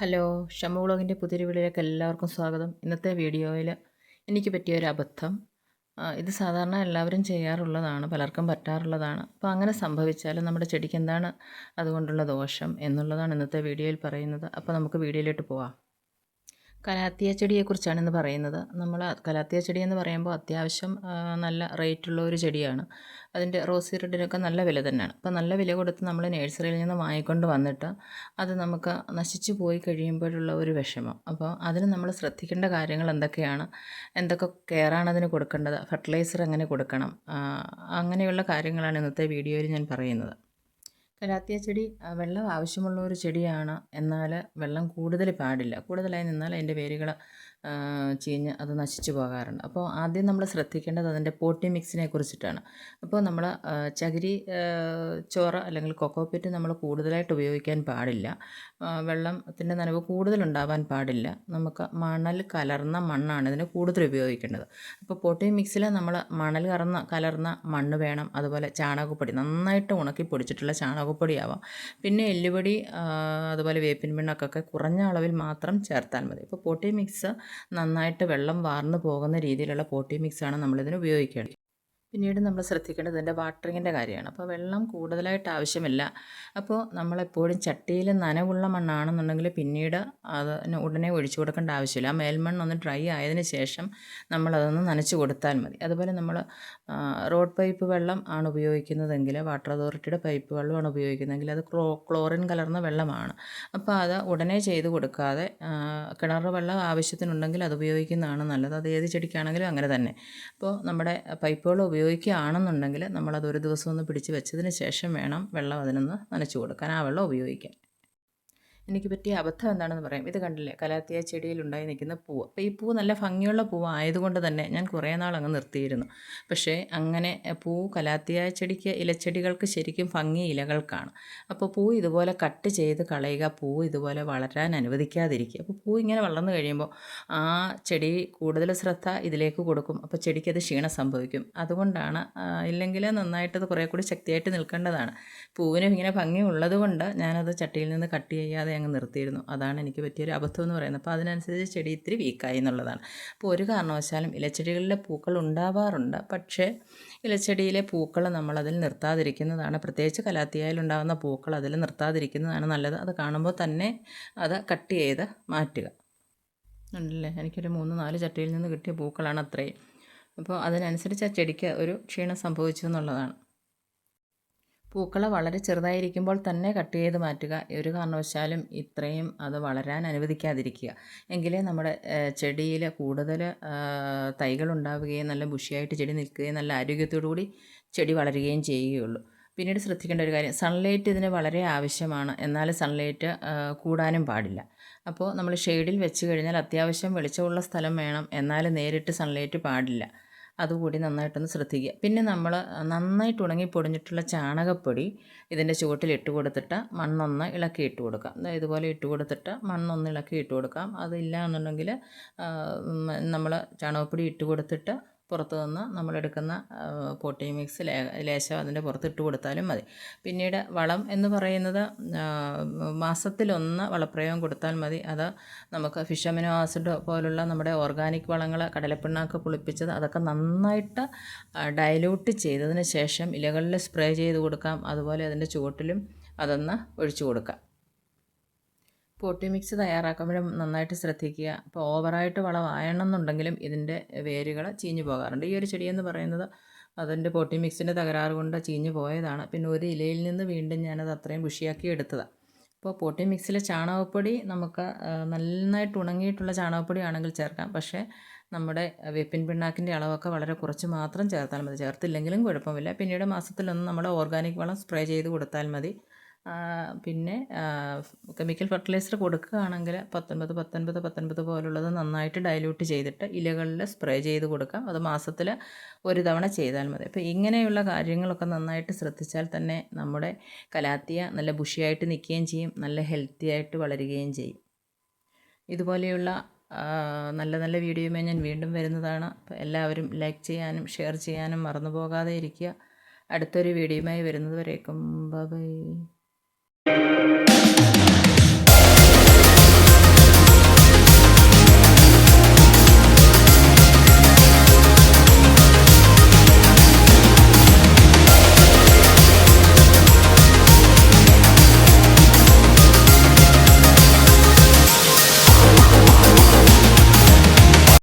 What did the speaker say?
Hello Shammah വ്ളോഗിന്റെ പുതിയൊരു വീഡിയോയിലേക്ക് എല്ലാവർക്കും സ്വാഗതം. ഇന്നത്തെ വീഡിയോയിൽ എനിക്ക് പറ്റിയ ഒരു അബദ്ധം. ഇത് സാധാരണ എല്ലാവരും ചെയ്യാറുള്ളതാണ് പലർക്കും പറ്റാറുള്ളതാണ്. അപ്പോൾ അങ്ങനെ സംഭവിച്ചാൽ നമ്മുടെ ചെടിക്ക് എന്താണ് അതുകൊണ്ടുള്ള ദോഷം എന്നുള്ളതാണ് ഇന്നത്തെ വീഡിയോയിൽ പറയുന്നത്. അപ്പോൾ നമുക്ക് വീഡിയോയിലോട്ട് പോവാം. കലാത്തിയ ചെടിയെക്കുറിച്ചാണ് ഇന്ന് പറയുന്നത്. നമ്മൾ കലാത്തിയ ചെടി എന്ന് പറയുമ്പോൾ അത്യാവശ്യം നല്ല റേറ്റുള്ള ഒരു ചെടിയാണ്. അതിന്റെ റോസി റെഡിനൊക്കെ നല്ല വില തന്നെയാണ്. അപ്പോൾ നല്ല വില കൊടുത്ത് നമ്മൾ നേഴ്സറിയിൽ നിന്ന് വാങ്ങിക്കൊണ്ട് വന്നിട്ട് അത് നമുക്ക് നശിച്ചു പോയി കഴിയുമ്പോഴുള്ള ഒരു വിഷമം. അപ്പോൾ അതിന് നമ്മൾ ശ്രദ്ധിക്കേണ്ട കാര്യങ്ങൾ എന്തൊക്കെയാണ്? എന്തൊക്കെ കെയറാണ് അതിന് കൊടുക്കേണ്ടത്? ഫെർട്ടിലൈസർ എങ്ങനെ കൊടുക്കണം? അങ്ങനെയുള്ള കാര്യങ്ങളാണ് ഇന്നത്തെ വീഡിയോയിൽ ഞാൻ പറയുന്നത്. കലാത്തിയ ചെടി വെള്ളം ആവശ്യമുള്ള ഒരു ചെടിയാണ്. എന്നാൽ വെള്ളം കൂടുതൽ പാടില്ല. കൂടുതലായി നിന്നാൽ അതിന്റെ വേരുകൾ ചീഞ്ഞ് അത് നശിച്ചു പോകാറുണ്ട്. അപ്പോൾ ആദ്യം നമ്മൾ ശ്രദ്ധിക്കേണ്ടത് അതിന്റെ പോട്ടി മിക്സിനെ കുറിച്ചിട്ടാണ്. അപ്പോൾ നമ്മൾ ചകിരി ചോറ് അല്ലെങ്കിൽ കൊക്കോപ്പിറ്റ് നമ്മൾ കൂടുതലായിട്ട് ഉപയോഗിക്കാൻ പാടില്ല. വെള്ളത്തിന്റെ നനവ് കൂടുതലുണ്ടാവാൻ പാടില്ല. നമുക്ക് മണൽ കലർന്ന മണ്ണാണ് ഇതിന് കൂടുതൽ ഉപയോഗിക്കേണ്ടത്. അപ്പോൾ പോട്ടി മിക്സിൽ നമ്മൾ മണൽ കറന്ന കലർന്ന മണ്ണ് വേണം. അതുപോലെ ചാണകപ്പൊടി നന്നായിട്ട് ഉണക്കി പൊടിച്ചിട്ടുള്ള ചാണകപ്പൊടിയാവാം പിന്നെ എല്ലുപൊടി അതുപോലെ വേപ്പിൻ പിണ്ണക്കൊക്കെ കുറഞ്ഞ അളവിൽ മാത്രം ചേർത്താൽ മതി. ഇപ്പോൾ പോട്ടി മിക്സ് നന്നായിട്ട് വെള്ളം വാർന്നു പോകുന്ന രീതിയിലുള്ള പോട്ടി മിക്സാണ് നമ്മളിതിന് ഉപയോഗിക്കേണ്ടത്. പിന്നീട് നമ്മൾ ശ്രദ്ധിക്കേണ്ടത് ഇതിന്റെ വാട്ടറിങ്ങിന്റെ കാര്യമാണ്. അപ്പോൾ വെള്ളം കൂടുതലായിട്ട് ആവശ്യമില്ല. അപ്പോൾ നമ്മളെപ്പോഴും ചട്ടിയിൽ നനവുള്ള മണ്ണാണെന്നുണ്ടെങ്കിൽ പിന്നീട് അത് ഉടനെ ഒഴിച്ചു കൊടുക്കേണ്ട ആവശ്യമില്ല. ആ മേൽമണ്ണ് ഒന്ന് ഡ്രൈ ആയതിനു ശേഷം നമ്മളതൊന്ന് നനച്ച് കൊടുത്താൽ മതി. അതുപോലെ നമ്മൾ റോഡ് പൈപ്പ് വെള്ളം ആണ് ഉപയോഗിക്കുന്നതെങ്കിൽ വാട്ടർ അതോറിറ്റിയുടെ പൈപ്പ് വെള്ളമാണ് ഉപയോഗിക്കുന്നതെങ്കിൽ അത് ക്ലോ ക്ലോറിൻ കലർന്ന വെള്ളമാണ്. അപ്പോൾ അത് ഉടനെ ചെയ്ത് കൊടുക്കാതെ കിണർ വെള്ളം ആവശ്യത്തിനുണ്ടെങ്കിൽ അത് ഉപയോഗിക്കുന്നതാണ് നല്ലത്. അത് ഏത് ചെടിക്കാണെങ്കിലും അങ്ങനെ തന്നെ. അപ്പോൾ നമ്മുടെ പൈപ്പുകൾ ഉപയോഗിക്കുകയാണെന്നുണ്ടെങ്കിൽ നമ്മളത് ഒരു ദിവസം ഒന്ന് പിടിച്ച് വെച്ചതിന് ശേഷം വേണം വെള്ളം അതിനൊന്ന് നനച്ചു കൊടുക്കാൻ. ആ വെള്ളം ഉപയോഗിക്കാൻ. എനിക്ക് പറ്റിയ അബദ്ധം എന്താണെന്ന് പറയാം. ഇത് കണ്ടില്ലേ? കലാത്തിയ ചെടിയിൽ ഉണ്ടായി നിൽക്കുന്ന പൂവ് അപ്പോൾ ഈ പൂ നല്ല ഭംഗിയുള്ള പൂവ് ആയതുകൊണ്ട് തന്നെ ഞാൻ കുറേ നാൾ അങ്ങ് നിർത്തിയിരുന്നു. പക്ഷേ അങ്ങനെ പൂ കലാത്തിയ ചെടിക്ക് ഇലച്ചെടികൾക്ക് ശരിക്കും ഭംഗി ഇലകൾക്കാണ്. അപ്പോൾ പൂ ഇതുപോലെ കട്ട് ചെയ്ത് കളയുക പൂ ഇതുപോലെ വളരാൻ അനുവദിക്കാതിരിക്കുക. അപ്പോൾ പൂ ഇങ്ങനെ വളർന്നു കഴിയുമ്പോൾ ആ ചെടി കൂടുതൽ ശ്രദ്ധ ഇതിലേക്ക് കൊടുക്കും. അപ്പോൾ ചെടിക്ക് അത് ക്ഷീണം സംഭവിക്കും. അതുകൊണ്ടാണ് ഇല്ലെങ്കിൽ നന്നായിട്ടത് കുറേ കൂടി ശക്തിയായിട്ട് നിൽക്കേണ്ടതാണ്. പൂവിന് ഇങ്ങനെ ഭംഗി ഉള്ളതുകൊണ്ട് ഞാനത് ചട്ടിയിൽ നിന്ന് കട്ട് ചെയ്യാതെ അങ്ങ് നിർത്തിയിരുന്നു. അതാണ് എനിക്ക് പറ്റിയൊരു അബദ്ധം എന്ന് പറയുന്നത്. അപ്പോൾ അതിനനുസരിച്ച് ചെടി ഇത്തിരി വീക്കായി എന്നുള്ളതാണ്. അപ്പോൾ ഒരു കാരണവശാലും ഇലച്ചെടികളിലെ പൂക്കൾ ഉണ്ടാവാറുണ്ട്. പക്ഷേ ഇലച്ചെടിയിലെ പൂക്കൾ നമ്മളതിൽ നിർത്താതിരിക്കുന്നതാണ്. പ്രത്യേകിച്ച് കലാത്തിയായാലുണ്ടാകുന്ന പൂക്കൾ അതിൽ നിർത്താതിരിക്കുന്നതാണ് നല്ലത്. അത് കാണുമ്പോൾ തന്നെ അത് കട്ട് ചെയ്ത് മാറ്റുക. ഉണ്ടല്ലേ? എനിക്കൊരു മൂന്ന് നാല് ചട്ടിയിൽ നിന്ന് കിട്ടിയ പൂക്കളാണ് അത്രയും. അപ്പോൾ അതിനനുസരിച്ച് ആ ചെടിക്ക് ഒരു ക്ഷീണം സംഭവിച്ചു എന്നുള്ളതാണ്. പൂക്കൾ വളരെ ചെറുതായിരിക്കുമ്പോൾ തന്നെ കട്ട് ചെയ്ത് മാറ്റുക. ഒരു കാരണവശാലും ഇത്രയും അത് വളരാൻ അനുവദിക്കാതിരിക്കുക. എങ്കിലേ നമ്മുടെ ചെടിയിൽ കൂടുതൽ തൈകൾ ഉണ്ടാവുകയും നല്ല ബുഷിയായിട്ട് ചെടി നിൽക്കുകയും നല്ല ആരോഗ്യത്തോടു കൂടി ചെടി വളരുകയും ചെയ്യുകയുള്ളൂ. പിന്നീട് ശ്രദ്ധിക്കേണ്ട ഒരു കാര്യം സൺലൈറ്റ് ഇതിന് വളരെ ആവശ്യമാണ്. എന്നാൽ സൺലൈറ്റ് കൂടാനും പാടില്ല. അപ്പോൾ നമ്മൾ ഷെയ്ഡിൽ വെച്ച് കഴിഞ്ഞാൽ അത്യാവശ്യം വെളിച്ചമുള്ള സ്ഥലം വേണം. എന്നാൽ നേരിട്ട് സൺലൈറ്റ് പാടില്ല. അതുകൂടി നന്നായിട്ടൊന്ന് ശ്രദ്ധിക്കുക. പിന്നെ നമ്മൾ നന്നായിട്ട് ഉണങ്ങി പൊടിഞ്ഞിട്ടുള്ള ചാണകപ്പൊടി ഇതിന്റെ ചുവട്ടിൽ ഇട്ട് കൊടുത്തിട്ട് മണ്ണൊന്ന് ഇളക്കി ഇട്ട് കൊടുക്കാം. ഇതുപോലെ ഇട്ട് കൊടുത്തിട്ട് മണ്ണൊന്ന് ഇളക്കി ഇട്ട് കൊടുക്കാം. അതില്ല എന്നുണ്ടെങ്കിൽ നമ്മൾ ചാണകപ്പൊടി ഇട്ട് കൊടുത്തിട്ട് പുറത്ത് നിന്ന് നമ്മളെടുക്കുന്ന പോട്ടി മിക്സ് ലേശം അതിന്റെ പുറത്ത് ഇട്ട് കൊടുത്താലും മതി. പിന്നീട് വളം എന്ന് പറയുന്നത് മാസത്തിലൊന്ന് വളപ്രയോഗം കൊടുത്താൽ മതി. അത് നമുക്ക് ഫിഷ് അമിനോ ആസിഡ് പോലുള്ള നമ്മുടെ ഓർഗാനിക് വളങ്ങൾ കടലപ്പിണ്ണാക്ക് പുളിപ്പിച്ചത് അതൊക്കെ നന്നായിട്ട് ഡയലൂട്ട് ചെയ്തതിന് ശേഷം ഇലകളിൽ സ്പ്രേ ചെയ്ത് കൊടുക്കാം. അതുപോലെ അതിന്റെ ചുവട്ടിലും അതൊന്ന് ഒഴിച്ചു കൊടുക്കാം. പോട്ടി മിക്സ് തയ്യാറാക്കുമ്പോഴും നന്നായിട്ട് ശ്രദ്ധിക്കുക. അപ്പോൾ ഓവറായിട്ട് വളമായണമെന്നുണ്ടെങ്കിലും ഇതിന്റെ വേരുകൾ ചീഞ്ഞു പോകാറുണ്ട്. ഈ ഒരു ചെടിയെന്ന് പറയുന്നത് അതിന്റെ പോട്ടി മിക്സിന്റെ തകരാറ് കൊണ്ട് ചീഞ്ഞു പോയതാണ്. പിന്നെ ഒരു ഇലയിൽ നിന്ന് വീണ്ടും ഞാനത് അത്രയും ബുഷിയാക്കി എടുത്തതാണ് അപ്പോൾ പോട്ടി മിക്സിലെ ചാണകപ്പൊടി നമുക്ക് നന്നായിട്ട് ഉണങ്ങിയിട്ടുള്ള ചാണകപ്പൊടി ആണെങ്കിൽ ചേർക്കാം. പക്ഷേ നമ്മുടെ വെപ്പിൻ പിണ്ണാക്കിന്റെ അളവൊക്കെ വളരെ കുറച്ച് മാത്രം ചേർത്താൽ മതി. ചേർത്തില്ലെങ്കിലും കുഴപ്പമില്ല. പിന്നീട് മാസത്തിലൊന്ന് നമ്മൾ ഓർഗാനിക് വളം സ്പ്രേ ചെയ്ത് കൊടുത്താൽ മതി. പിന്നെ കെമിക്കൽ ഫെർട്ടിലൈസർ കൊടുക്കുകയാണെങ്കിൽ പത്തൊൻപത് പത്തൊൻപത് പത്തൊൻപത് പോലുള്ളത് നന്നായിട്ട് ഡൈല്യൂട്ട് ചെയ്തിട്ട് ഇലകളിൽ സ്പ്രേ ചെയ്ത് കൊടുക്കാം. അത് മാസത്തിൽ ഒരു തവണ ചെയ്താൽ മതി. അപ്പോൾ ഇങ്ങനെയുള്ള കാര്യങ്ങളൊക്കെ നന്നായിട്ട് ശ്രദ്ധിച്ചാൽ തന്നെ നമ്മുടെ കലാത്തിയ നല്ല ബുഷിയായിട്ട് നിൽക്കുകയും ചെയ്യും നല്ല ഹെൽത്തി ആയിട്ട് വളരുകയും ചെയ്യും. ഇതുപോലെയുള്ള നല്ല നല്ല വീഡിയോയുമായി ഞാൻ വീണ്ടും വരുന്നതാണ്. എല്ലാവരും ലൈക്ക് ചെയ്യാനും ഷെയർ ചെയ്യാനും മറന്നു പോകാതെ ഇരിക്കുക. അടുത്തൊരു വീഡിയോയുമായി വരുന്നത് വരേക്കും. Bye Thank you.